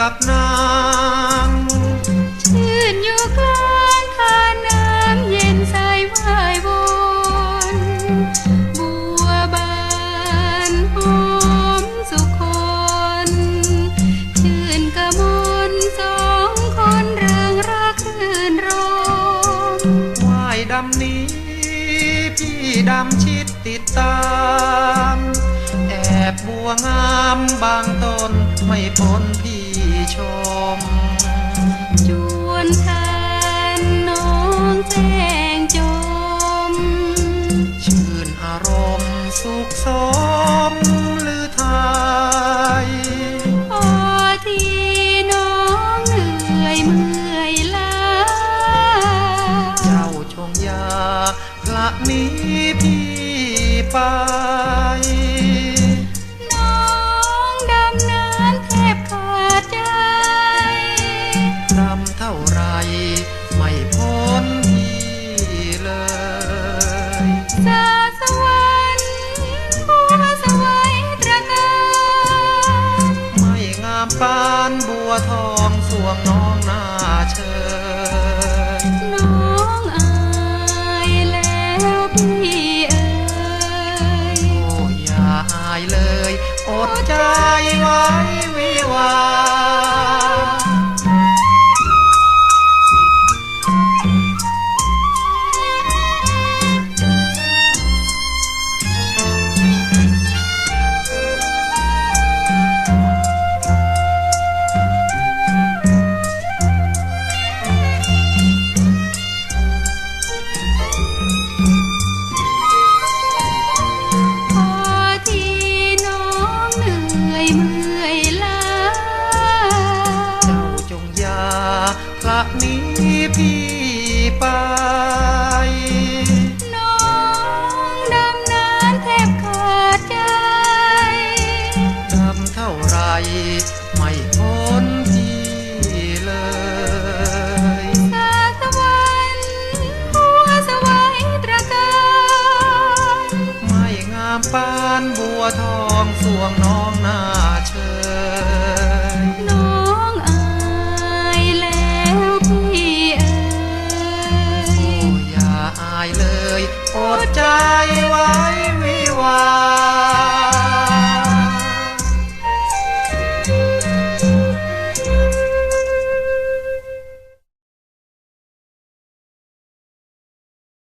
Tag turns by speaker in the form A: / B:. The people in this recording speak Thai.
A: กับนาง
B: ชื่นอยู่กลางทานน้ำเย็นใสวายวนบัวบานหอมสุคนชื่นกระมนสองคนเริงรักรื่นรม
A: ว่ายดำนี้พี่ดำชิดติดตามแอบบัวงามบางต้นไม่พ้นพี่ พ
B: ระนี้พี่ไปน้องดำน้ำแทบขาดใจรำ
A: เท่าไรไม่พ้นพี่เลยสาสวรรค์บัวสวัย
B: ตระการไม่งามปานบัวทองสวงน้อง
A: หน้าเชย อ้ากนี้พี่ไป
B: น้องดำน้ำแทบขาดใจ
A: ดำเท่าไรไม่พ้นที่เลย
B: สาสวรรค์หัวสวัยตระการ
A: ไม่งามปานบัวทองสวงน้องนา